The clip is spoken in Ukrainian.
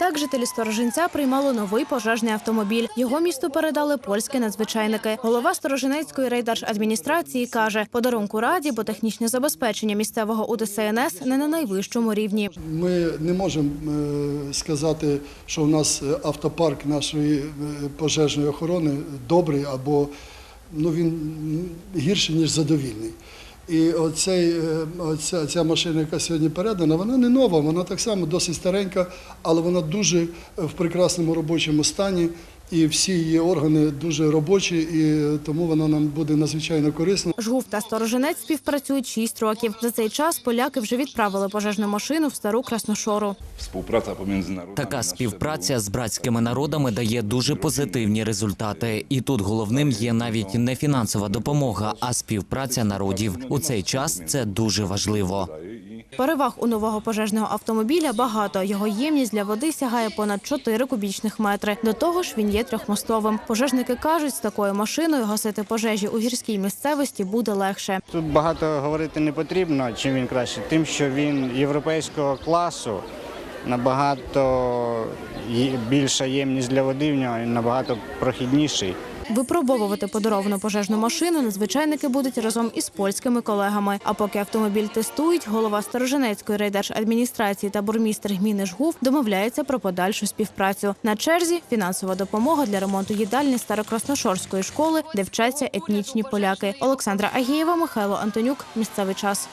Так жителі Сторожинця приймали новий пожежний автомобіль. Його місту передали польські надзвичайники. Голова Сторожинецької райдержадміністрації каже, подарунку раді, бо технічне забезпечення місцевого УДСНС не на найвищому рівні. Ми не можемо е, сказати, що у нас е, автопарк нашої е, пожежної охорони добрий або ну, він гірший, ніж задовільний. І оцей, е, оця, ця машина, яка сьогодні передана, вона не нова, вона так само досить старенька, але вона дуже в прекрасному робочому стані. І всі її органи дуже робочі, і тому вона нам буде надзвичайно корисна. Жгув та Сторожинець співпрацюють 6 років. За цей час поляки вже відправили пожежну машину в стару Красношору. Така співпраця з братськими народами дає дуже позитивні результати. І тут головним є навіть не фінансова допомога, а співпраця народів. У цей час це дуже важливо. Переваг у нового пожежного автомобіля багато. Його ємність для води сягає понад 4 кубічних метри. До того ж, він є трьохмостовим. Пожежники кажуть, з такою машиною гасити пожежі у гірській місцевості буде легше. Тут багато говорити не потрібно, чим він краще, тим, що він європейського класу, набагато більша ємність для води в нього і набагато прохідніший. Випробовувати подаровану пожежну машину надзвичайники будуть разом із польськими колегами. А поки автомобіль тестують, голова Сторожинецької райдержадміністрації та бурмістр гміни Жгув домовляються про подальшу співпрацю. На черзі фінансова допомога для ремонту їдальні Старокрасношорської школи, де вчаться етнічні поляки. Олександра Агієва, Михайло Антонюк. Місцевий час.